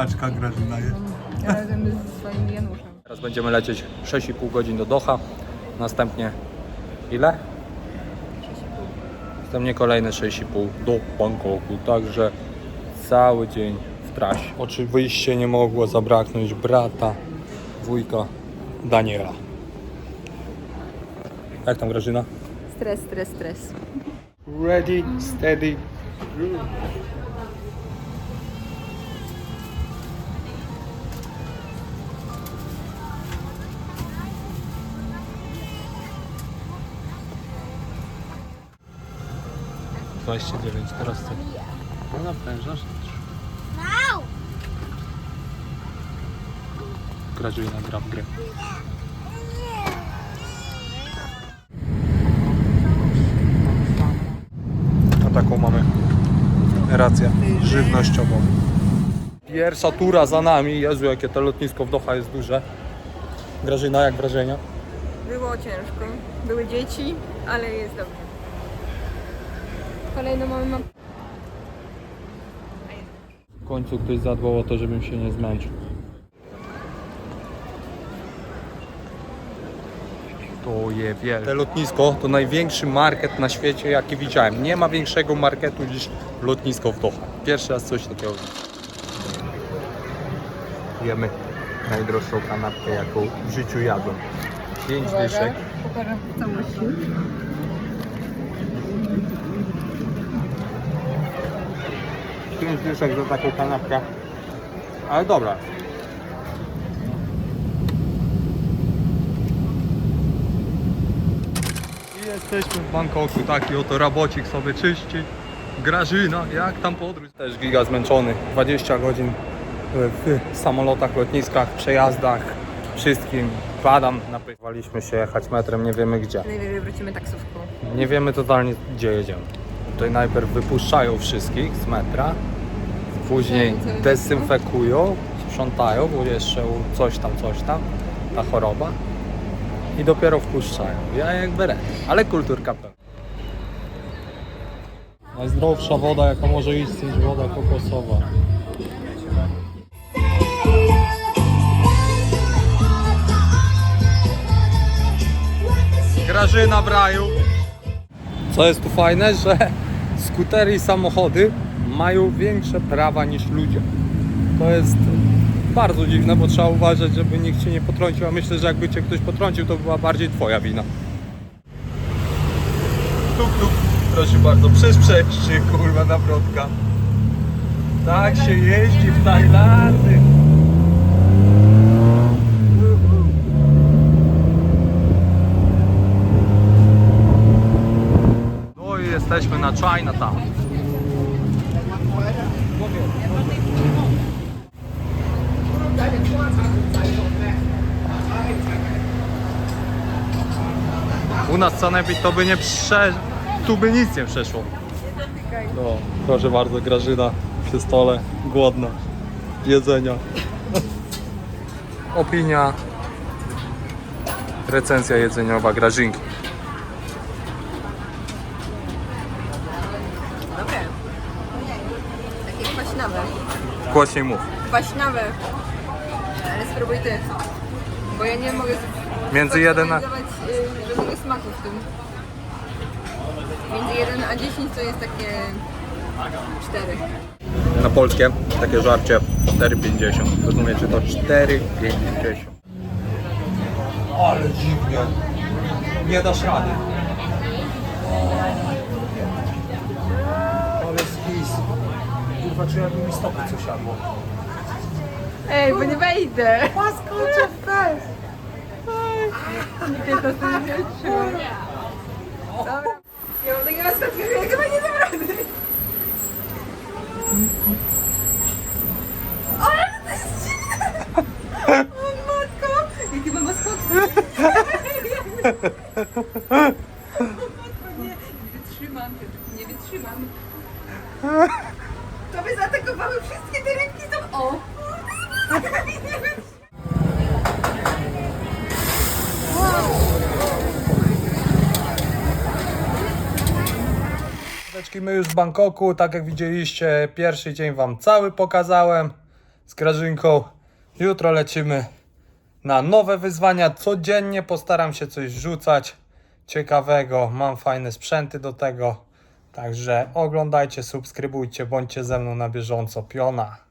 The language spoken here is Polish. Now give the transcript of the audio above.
Paczka Grażyna jest. Razem ze swoim Januszem. Teraz będziemy lecieć 6,5 godzin do Doha. Następnie ile? Następnie kolejne 6,5 do Bangkoku. Także cały dzień w trasie. Oczywiście nie mogło zabraknąć brata, wujka Daniela. Jak tam Grażyna? Stres, stres, stres. Ready, steady. Dwadzieścia dziewięć, teraz ty. No napędzasz. Graduina gra w grę. A taką mamy rację żywnościową. Pierwsza tura za nami. Jezu, jakie to lotnisko w Doha jest duże. Grażyna, jak wrażenia? Było ciężko. Były dzieci, ale jest dobrze. Kolejną mamy mam... W końcu ktoś zadbał o to, żebym się nie zmęczył. To je wielkie. Te lotnisko to największy market na świecie, jaki widziałem. Nie ma większego marketu niż lotnisko w Doha. Pierwszy raz coś takiego. Jemy najdroższą kanapkę, jaką w życiu jadłem. 5 dyszek. Pokażę w całości. Pięć dyszek za taką kanapkę. Ale dobra. I jesteśmy w Bangkoku. Taki oto rabocik sobie czyści. Grażyna, jak tam podróż? Też giga zmęczony. 20 godzin w samolotach, lotniskach, przejazdach, wszystkim. Padam, napywaliśmy się jechać metrem, nie wiemy gdzie. Najwyżej wrócimy taksówką. Nie wiemy totalnie gdzie jedziemy. Tutaj najpierw wypuszczają wszystkich z metra, później dezynfekują, sprzątają, bo jeszcze coś tam, coś tam, ta choroba i dopiero wpuszczają. Ja jak beret, ale kulturka pełna. Najzdrowsza woda jaka może istnieć, woda kokosowa. Grażyna w raju. Co jest tu fajne, że skutery i samochody mają większe prawa niż ludzie. To jest bardzo dziwne, bo trzeba uważać, żeby nikt cię nie potrącił, a myślę, że jakby cię ktoś potrącił, to była bardziej twoja wina. Tuk, tuk. Proszę bardzo, przez przejście, kurwa, nawrotka. Tak się jeździ w Tajlandii. No i jesteśmy na Chinatown. U nas sanepid to by nie prze... Tu by nic nie przeszło. No, proszę bardzo, Grażyna przy stole, głodna, jedzenia. Opinia, recenzja jedzeniowa Grażynki. Dobre. Takie kwaśnawe. Głośniej mów. Kwaśnawe. Spróbuj ty. Bo ja nie mogę Między jeden a... zoptymalizować, żadnego smaku w tym. Między 1 a 10 to jest takie 4. Na polskie takie żarcie 4,50. Rozumiecie to? 4,50. Ale dziwnie. Nie dasz rady. Ale skis. Kurwa, czy jakby mi stopy coś siadło. Ej, bo nie wejdę! Paskocze w fest! Nigdy to sobie nie odczułam. Dobra. Ja mam takie maskotki, że ja chyba nie dam rady. Ale to jest dziwne! O matko! Jakie mam maskotki? O matko, nie, nie wytrzymam, nie wytrzymam. To by zaatakowały wszystkie te rybki są... O! My już w Bangkoku, tak jak widzieliście, pierwszy dzień Wam cały pokazałem. z Grażynką. Jutro lecimy na nowe wyzwania. Codziennie postaram się coś rzucać ciekawego. Mam fajne sprzęty do tego. Także oglądajcie, subskrybujcie, bądźcie ze mną na bieżąco. Piona.